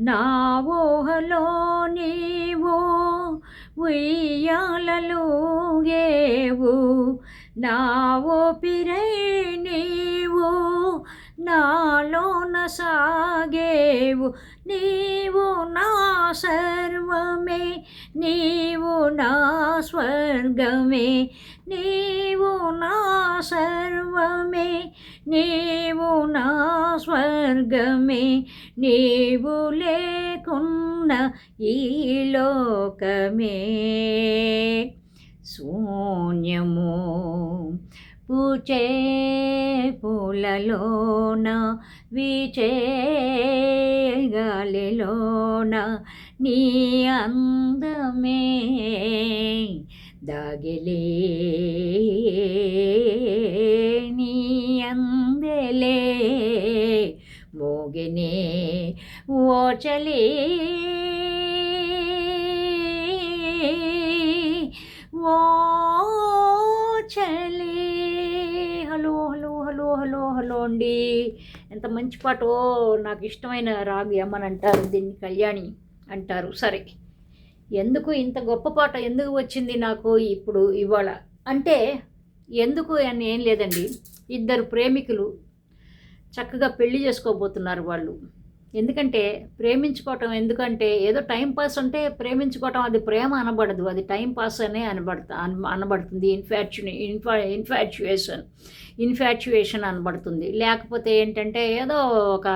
నా ఊహలో నీవు ఉయ్యాలలుగేవు నా ఊపిరై నీవు నాలోన సాగేవు నీవు నా సర్వమే నీవు నా స్వర్గమే నీవు నా సర్వమే నీవు నా స్వర్గమే నీవు లేకున్న ఈ లోకమే. శూన్యము పూచే పూలలోన విచే గాలిలోన నీ అందమే దాగిలే. నీ అందలే మోగినే ఓచలే ఓ చలే hello hello hello hello hello అండి ఎంత మంచి పాటో నాకు ఇష్టమైన రాగు ఏమని అంటారు దీన్ని కళ్యాణి అంటారు సరే ఎందుకు ఇంత గొప్ప పాట ఎందుకు వచ్చింది నాకు ఇప్పుడు ఇవాళ అంటే ఎందుకు అని ఏం లేదండి ఇద్దరు ప్రేమికులు చక్కగా పెళ్ళి చేసుకోబోతున్నారు వాళ్ళు. ఎందుకంటే ప్రేమించుకోవటం ఎందుకంటే ఏదో టైం పాస్ అంటే ప్రేమించుకోవటం అది ప్రేమ అనబడదు. అది టైం పాస్ అనే అనబడత అనబడుతుంది. ఇన్ఫాచ్యు ఇన్ఫా ఇన్ఫాచ్యుయేషన్ ఇన్ఫాచ్యుయేషన్ అనబడుతుంది. లేకపోతే ఏంటంటే ఏదో ఒక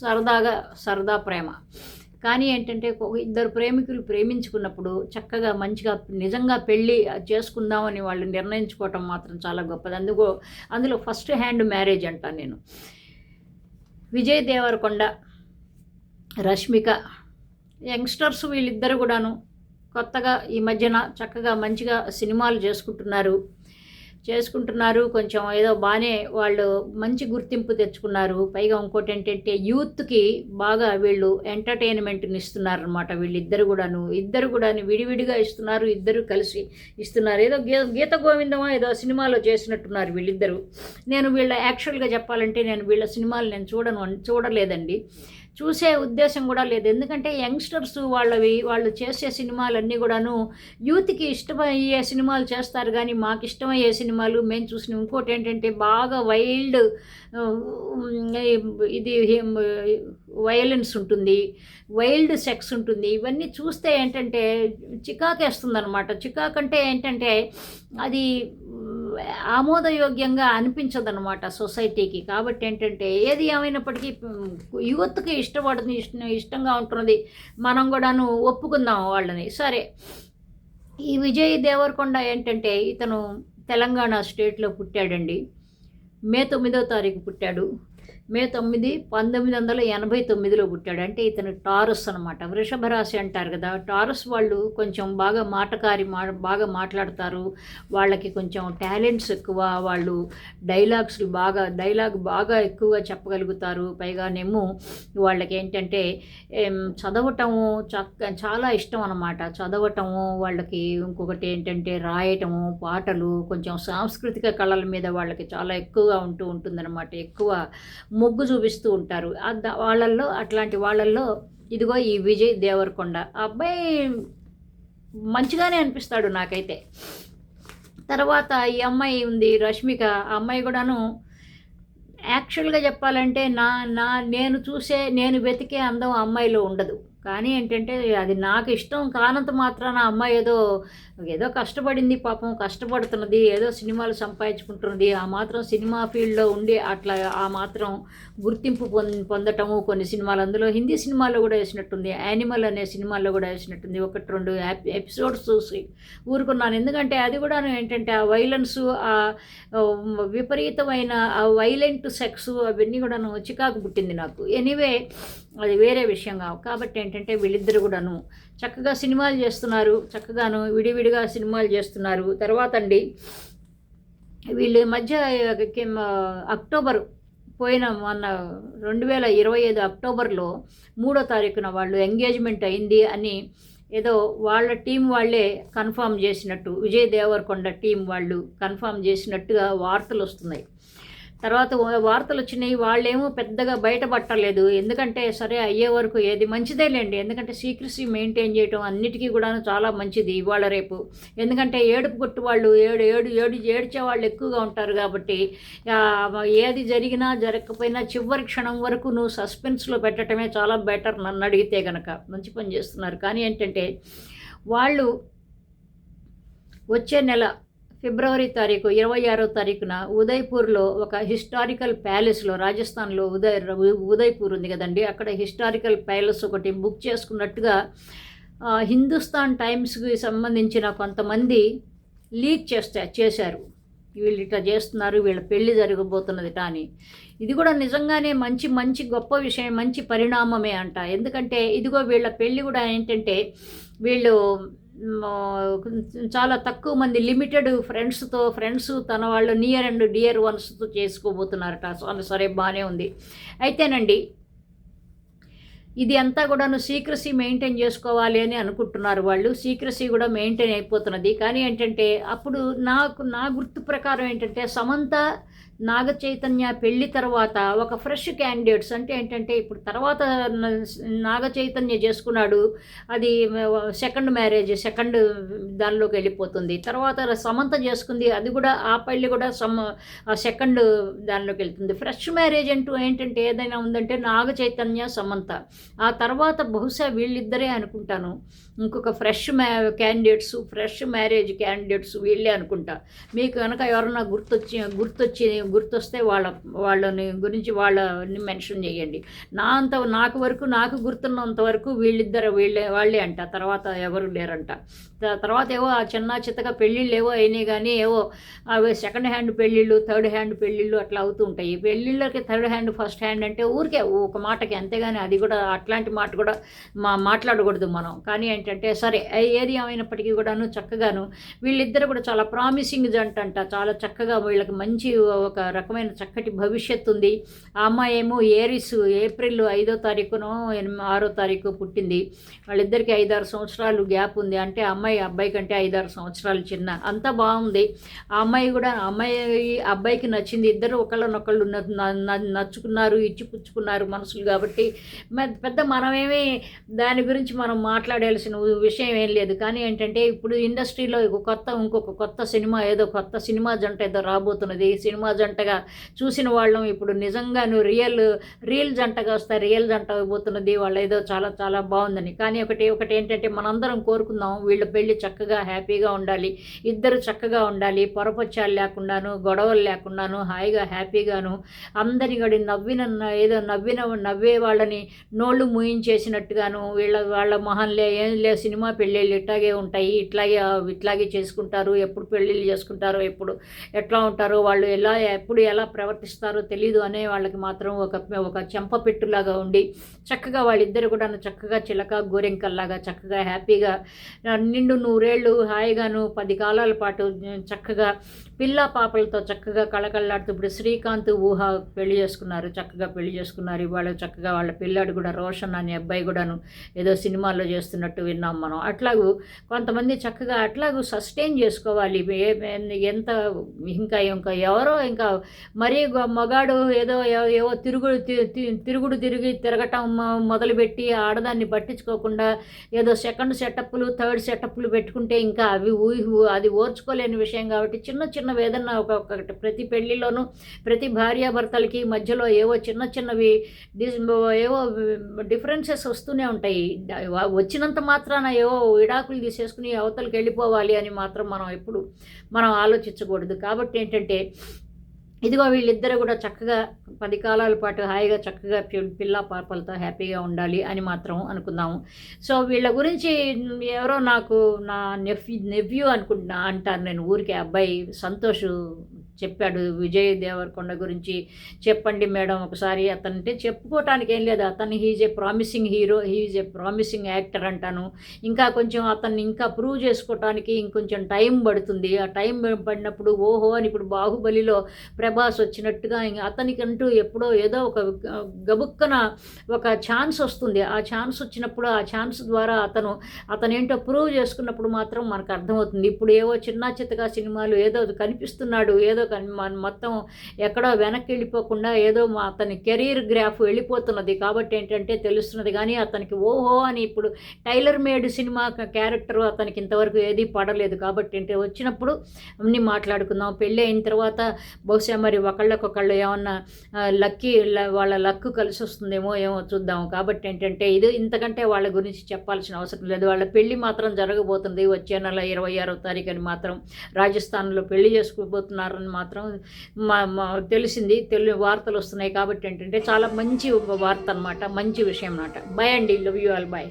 సరదాగా సరదా ప్రేమ. కానీ ఏంటంటే ఇద్దరు ప్రేమికులు ప్రేమించుకున్నప్పుడు చక్కగా మంచిగా నిజంగా పెళ్ళి చేసుకుందామని వాళ్ళు నిర్ణయించుకోవటం మాత్రం చాలా గొప్పది. అందుకో అందులో ఫస్ట్ హ్యాండ్ మ్యారేజ్ అంటాను నేను. విజయ్ దేవరకొండ రష్మిక యంగ్స్టర్స్ వీళ్ళిద్దరు కూడాను కొత్తగా ఈ మధ్యన చక్కగా మంచిగా సినిమాలు చేసుకుంటున్నారు. చేసుకుంటున్నారు. కొంచెం ఏదో బాగానే వాళ్ళు మంచి గుర్తింపు తెచ్చుకున్నారు. పైగా ఇంకోటి ఏంటంటే యూత్కి బాగా వీళ్ళు ఎంటర్టైన్మెంట్ని ఇస్తున్నారు అనమాట వీళ్ళిద్దరు కూడాను. ఇద్దరు కూడాను విడివిడిగా ఇస్తున్నారు. ఇద్దరు కలిసి ఇస్తున్నారు. ఏదో గీ గీత గోవిందమో ఏదో సినిమాలో చేసినట్టున్నారు వీళ్ళిద్దరు. నేను వీళ్ళ యాక్చువల్గా చెప్పాలంటే నేను వీళ్ళ సినిమాలు నేను చూడను చూడలేదండి. చూసే ఉద్దేశం కూడా లేదు. ఎందుకంటే యంగ్స్టర్స్ వాళ్ళవి వాళ్ళు చేసే సినిమాలన్నీ కూడాను యూత్కి ఇష్టమయ్యే సినిమాలు చేస్తారు. కానీ మాకు ఇష్టమయ్యే సినిమాలు మేము చూసిన ఇంకోటి ఏంటంటే బాగా వైల్డ్ ఇది వయలెన్స్ ఉంటుంది వైల్డ్ సెక్స్ ఉంటుంది. ఇవన్నీ చూస్తే ఏంటంటే చికాకేస్తుంది అనమాట చికాక్ అంటే ఏంటంటే అది ఆమోదయోగ్యంగా అనిపించదనమాట సొసైటీకి. కాబట్టి ఏంటంటే ఏది ఏమైనప్పటికీ యువత్కి ఇష్టపడుతుంది ఇష్టం ఇష్టంగా ఉంటున్నది మనం కూడాను ఒప్పుకుందాం వాళ్ళని. సరే. ఈ విజయ్ దేవరకొండ ఏంటంటే ఇతను తెలంగాణ స్టేట్లో పుట్టాడండి. మే తొమ్మిదో తారీఖు పుట్టాడు. మే తొమ్మిది పంతొమ్మిది వందల ఎనభై తొమ్మిదిలో పుట్టాడు. అంటే ఇతను టారస్ అనమాట వృషభ రాశి అంటారు కదా టారస్ వాళ్ళు కొంచెం బాగా మాటకారి మా బాగా మాట్లాడతారు. వాళ్ళకి కొంచెం టాలెంట్స్ ఎక్కువ వాళ్ళు డైలాగ్స్ బాగా డైలాగ్ బాగా ఎక్కువగా చెప్పగలుగుతారు. పైగానేమో వాళ్ళకి ఏంటంటే చదవటము చక్క చాలా ఇష్టం అనమాట చదవటము వాళ్ళకి ఇంకొకటి ఏంటంటే రాయటము పాటలు కొంచెం సాంస్కృతిక కళల మీద వాళ్ళకి చాలా ఎక్కువగా ఉంటూ ఉంటుందన్నమాట. ఎక్కువ మొగ్గు చూపిస్తూ ఉంటారు. ఆ వాళ్ళల్లో అట్లాంటి వాళ్ళల్లో ఇదిగో ఈ విజయ్ దేవరకొండ. ఆ అబ్బాయి మంచిగానే అనిపిస్తాడు నాకైతే. తర్వాత ఈ అమ్మాయి ఉంది రష్మిక. ఆ అమ్మాయి కూడాను యాక్చువల్గా చెప్పాలంటే నా నా నేను చూసే నేను వెతికే అందం అమ్మాయిలో ఉండదు. కానీ ఏంటంటే అది నాకు ఇష్టం కానంత మాత్రాన ఆ అమ్మాయి ఏదో ఏదో కష్టపడింది పాపం కష్టపడుతున్నది ఏదో సినిమాలు సంపాదించుకుంటున్నది ఆ మాత్రం సినిమా ఫీల్డ్లో ఉండి అట్లా ఆ మాత్రం గుర్తింపు పొంద పొందటము కొన్ని సినిమాలు. అందులో హిందీ సినిమాల్లో కూడా వేసినట్టుంది యానిమల్ అనే సినిమాల్లో కూడా వేసినట్టుంది. ఒకటి రెండు ఎపిసోడ్స్ చూసి ఊరుకున్నాను. ఎందుకంటే అది కూడా ఏంటంటే ఆ వైలెన్స్ ఆ ఆ, విపరీతమైన ఆ వైలెంట్ సెక్స్ అవన్నీ కూడాను చికాకు పుట్టింది నాకు. ఎనీవే అది వేరే విషయం కావు. కాబట్టి ఏంటంటే వీళ్ళిద్దరు కూడాను చక్కగా సినిమాలు చేస్తున్నారు. చక్కగాను విడివిడిగా సినిమాలు చేస్తున్నారు. తర్వాత అండి వీళ్ళ మధ్య అక్టోబర్ పోయిన మొన్న రెండు వేల ఇరవై ఐదు అక్టోబర్లో మూడో తారీఖున వాళ్ళు ఎంగేజ్మెంట్ అయింది అని ఏదో వాళ్ళ టీం వాళ్ళే కన్ఫామ్ చేసినట్టు విజయ్ దేవరకొండ టీం వాళ్ళు కన్ఫామ్ చేసినట్టుగా వార్తలు వస్తున్నాయి. తర్వాత వార్తలు వచ్చినాయి వాళ్ళేమో పెద్దగా బయటపట్టలేదు. ఎందుకంటే సరే అయ్యే వరకు ఏది మంచిదేలేండి ఎందుకంటే సీక్రసీ మెయింటైన్ చేయడం అన్నిటికీ కూడా చాలా మంచిది ఇవాళ రేపు. ఎందుకంటే ఏడుపు కొట్టు వాళ్ళు ఏడు ఏడు ఏడు ఏడ్చే వాళ్ళు ఎక్కువగా ఉంటారు కాబట్టి ఏది జరిగినా జరగకపోయినా చివరి క్షణం వరకు నువ్వు సస్పెన్స్లో పెట్టడమే చాలా బెటర్ నన్ను అడిగితే గనక. మంచి పని చేస్తున్నారు. కానీ ఏంటంటే వాళ్ళు వచ్చే నెల ఫిబ్రవరి తారీఖు ఇరవై ఆరో తారీఖున ఉదయ్పూర్లో ఒక హిస్టారికల్ ప్యాలెస్లో రాజస్థాన్లో ఉదయ్ ఉదయ్పూర్ ఉంది కదండి అక్కడ హిస్టారికల్ ప్యాలెస్ ఒకటి బుక్ చేసుకున్నట్టుగా హిందుస్థాన్ టైమ్స్కి సంబంధించిన కొంతమంది లీక్ చేస్తే చేశారు. వీళ్ళు ఇట్లా చేస్తున్నారు వీళ్ళ పెళ్ళి జరగబోతున్నది అని. ఇది కూడా నిజంగానే మంచి మంచి గొప్ప విషయం మంచి పరిణామమే అంట. ఎందుకంటే ఇదిగో వీళ్ళ పెళ్ళి కూడా ఏంటంటే వీళ్ళు చాలా తక్కువ మంది లిమిటెడ్ ఫ్రెండ్స్తో ఫ్రెండ్స్ తన వాళ్ళు నియర్ అండ్ డియర్ వన్స్తో చేసుకోబోతున్నారట. సో సరే బాగానే ఉంది. అయితేనండి ఇది అంతా కూడాను సీక్రసీ మెయింటైన్ చేసుకోవాలి అని అనుకుంటున్నారు వాళ్ళు. సీక్రసీ కూడా మెయింటైన్ అయిపోతున్నది. కానీ ఏంటంటే అప్పుడు నాకు నా గుర్తు ప్రకారం ఏంటంటే సమంత నాగ చైతన్య పెళ్ళి తర్వాత ఒక ఫ్రెష్ క్యాండిడేట్స్ అంటే ఏంటంటే ఇప్పుడు తర్వాత నాగ చైతన్య చేసుకున్నాడు అది సెకండ్ మ్యారేజ్ సెకండ్ దానిలోకి వెళ్ళిపోతుంది. తర్వాత సమంత చేసుకుంది అది కూడా ఆ పెళ్ళి కూడా సమ సెకండ్ దానిలోకి వెళ్తుంది. ఫ్రెష్ మ్యారేజ్ అంటూ ఏంటంటే ఏదైనా ఉందంటే నాగ చైతన్య సమంత. ఆ తర్వాత బహుశా వీళ్ళిద్దరే అనుకుంటాను. ఇంకొక ఫ్రెష్ మ్యా క్యాండిడేట్స్ ఫ్రెష్ మ్యారేజ్ క్యాండిడేట్స్ వీళ్ళే అనుకుంటా. మీకు కనుక ఎవరన్నా గుర్తొచ్చి గుర్తొచ్చి గుర్తొస్తే వాళ్ళ వాళ్ళని గురించి వాళ్ళని మెన్షన్ చేయండి. నా అంత నాకు వరకు నాకు గుర్తున్నంత వరకు వీళ్ళిద్దరు వీళ్ళే వాళ్ళే అంట. తర్వాత ఎవరు లేరంట. త- తర్వాత ఏవో ఆ చిన్న చిత్తగా పెళ్ళిళ్ళు ఏవో అయినాయి కానీ ఏవో అవి సెకండ్ హ్యాండ్ పెళ్ళిళ్ళు థర్డ్ హ్యాండ్ పెళ్ళిళ్ళు అట్లా అవుతూ ఉంటాయి. పెళ్ళిళ్ళకి థర్డ్ హ్యాండ్ ఫస్ట్ హ్యాండ్ అంటే ఊరికే ఒక మాటకి అంతేగాని అది కూడా అట్లాంటి మాట కూడా మా మాట్లాడకూడదు మనం. కానీ ఏంటంటే సరే ఏది ఏమైనప్పటికీ కూడాను చక్కగాను వీళ్ళిద్దరు కూడా చాలా ప్రామిసింగ్ జంట అంట చాలా చక్కగా వీళ్ళకి మంచి ఒక ఒక రకమైన చక్కటి భవిష్యత్తు ఉంది. ఆ అమ్మాయి ఏమో ఏరిస్ ఏప్రిల్ ఐదో తారీఖునో ఎనిమిది ఆరో తారీఖు పుట్టింది. వాళ్ళిద్దరికి ఐదారు సంవత్సరాలు గ్యాప్ ఉంది. అంటే అమ్మాయి అబ్బాయి కంటే ఐదారు సంవత్సరాలు చిన్న. అంతా బాగుంది. ఆ అమ్మాయి కూడా అమ్మాయి అబ్బాయికి నచ్చింది. ఇద్దరు ఒకళ్ళనొకళ్ళు న- న- న- నచ్చుకున్నారు ఇచ్చిపుచ్చుకున్నారు మనసులు కాబట్టి పెద్ద మనమేమి దాని గురించి మనం మాట్లాడాల్సిన విషయం ఏం లేదు. కానీ ఏంటంటే ఇప్పుడు ఇండస్ట్రీలో ఒక కొత్త ఇంకొక కొత్త సినిమా ఏదో కొత్త సినిమా జంట ఏదో రాబోతున్నది. సినిమా జంటగా చూసిన వాళ్ళం. ఇప్పుడు నిజంగాను రియల్ రియల్ జంటగా వస్తే రియల్ జంట అయిపోతున్నది. వాళ్ళు ఏదో చాలా చాలా బాగుందని. కానీ ఒకటి ఒకటి ఏంటంటే మనందరం కోరుకుందాం. వీళ్ళ పెళ్ళి చక్కగా హ్యాపీగా ఉండాలి. ఇద్దరు చక్కగా ఉండాలి. పొరపచ్చాలు లేకుండాను గొడవలు లేకుండాను హాయిగా హ్యాపీగాను అందరి గడి నవ్విన ఏదో నవ్విన నవ్వే వాళ్ళని నోళ్ళు మూయించేసినట్టుగాను వీళ్ళ వాళ్ళ మొహంలే ఏం లే సినిమా పెళ్ళిళ్ళు ఇట్లాగే ఉంటాయి. ఇట్లాగే ఇట్లాగే చేసుకుంటారు. ఎప్పుడు పెళ్ళిళ్ళు చేసుకుంటారో ఎప్పుడు ఎట్లా ఉంటారో వాళ్ళు ఎలా ఎప్పుడు ఎలా ప్రవర్తిస్తారో తెలియదు అనే వాళ్ళకి మాత్రం ఒక ఒక చెంపపెట్టులాగా ఉండి చక్కగా వాళ్ళిద్దరు కూడా చక్కగా చిలక గోరెంకల్లాగా చక్కగా హ్యాపీగా నిండు నూరేళ్ళు హాయిగాను పది కాలాల పాటు చక్కగా పిల్ల పాపలతో చక్కగా కళకళలాడుతూ ఇప్పుడు శ్రీకాంత్ ఊహ పెళ్ళి చేసుకున్నారు చక్కగా పెళ్ళి చేసుకున్నారు. ఇవాళ చక్కగా వాళ్ళ పిల్లాడు కూడా రోషన్ అనే అబ్బాయి కూడాను ఏదో సినిమాల్లో చేస్తున్నట్టు విన్నాం మనం. అట్లాగూ కొంతమంది చక్కగా అట్లాగూ సస్టైన్ చేసుకోవాలి. ఎంత ఇంకా ఇంకా ఎవరో ఇంకా మరీ మగాడు ఏదో ఏవో తిరుగుడు తి- తి- తిరుగుడు తిరిగి తిరగటం మొదలుపెట్టి ఆడదాన్ని పట్టించుకోకుండా ఏదో సెకండ్ సెటప్లు థర్డ్ సెటప్లు పెట్టుకుంటే ఇంకా అవి ఊహి అది ఓర్చుకోలేని విషయం కాబట్టి చిన్న చిన్న వేదన ఒక్కొక్కటి ప్రతి పెళ్ళిలోనూ ప్రతి భార్యాభర్తలకి మధ్యలో ఏవో చిన్న చిన్నవి డిస్ ఏవో డిఫరెన్సెస్ వస్తూనే ఉంటాయి. వచ్చినంత మాత్రాన ఏవో విడాకులు తీసేసుకుని అవతలకి వెళ్ళిపోవాలి అని మాత్రం మనం ఎప్పుడు మనం ఆలోచించకూడదు. కాబట్టి ఏంటంటే ఇదిగో వీళ్ళిద్దరూ కూడా చక్కగా పది కాలాల పాటు హాయిగా చక్కగా పిల్ల పాపలతో హ్యాపీగా ఉండాలి అని మాత్రం అనుకుందాము. సో వీళ్ళ గురించి ఎవరో నాకు నా నెఫ్యూ నెవ్యూ అనుకుంటున్నా అంటాను నేను ఊరికే అబ్బాయి సంతోష్ చెప్పాడు విజయ్ దేవరకొండ గురించి. చెప్పండి మేడం ఒకసారి అతనంటే చెప్పుకోవటానికి ఏం లేదు. అతను he's a promising hero he's a promising actor అంటాను. ఇంకా కొంచెం అతన్ని ఇంకా ప్రూవ్ చేసుకోవటానికి ఇంకొంచెం టైం పడుతుంది. ఆ టైం పడినప్పుడు ఓహో అని ఇప్పుడు బాహుబలిలో ప్రభాస్ వచ్చినట్టుగా ఇంక అతనికంటూ ఎప్పుడో ఏదో ఒక గబుక్కన ఒక ఛాన్స్ వస్తుంది. ఆ ఛాన్స్ వచ్చినప్పుడు ఆ ఛాన్స్ ద్వారా అతను అతనేంటో ప్రూవ్ చేసుకున్నప్పుడు మాత్రం మనకు అర్థమవుతుంది. ఇప్పుడు ఏవో చిన్న చిత్తగా సినిమాలు ఏదో కనిపిస్తున్నాడు ఏదో మొత్తం ఎక్కడో వెనక్కి వెళ్ళిపోకుండా ఏదో మా అతని కెరీర్ గ్రాఫ్ వెళ్ళిపోతున్నది. కాబట్టి ఏంటంటే తెలుస్తున్నది కానీ అతనికి ఓహో అని ఇప్పుడు టైలర్ మేడ్ సినిమా క్యారెక్టర్ అతనికి ఇంతవరకు ఏది పడలేదు. కాబట్టి ఏంటి వచ్చినప్పుడు అన్ని మాట్లాడుకుందాం. పెళ్ళి అయిన తర్వాత బహుశా మరి ఒకళ్ళకొకళ్ళు ఏమన్నా లక్కీ వాళ్ళ లక్ కలిసి వస్తుందేమో ఏమో చూద్దాం. కాబట్టి ఏంటంటే ఇది ఇంతకంటే వాళ్ళ గురించి చెప్పాల్సిన అవసరం లేదు. వాళ్ళ పెళ్ళి మాత్రం జరగబోతుంది వచ్చే నెల ఇరవై ఆరో తారీఖు అని మాత్రం రాజస్థాన్లో పెళ్ళి చేసుకోబోతున్నారని మాత్రం మా తెలిసింది తెలు వార్తలు వస్తున్నాయి కాబట్టి ఏంటంటే చాలా మంచి వార్త అనమాట మంచి విషయం అన్నమాట. బై అండి లవ్ యూ ఆల్ బాయ్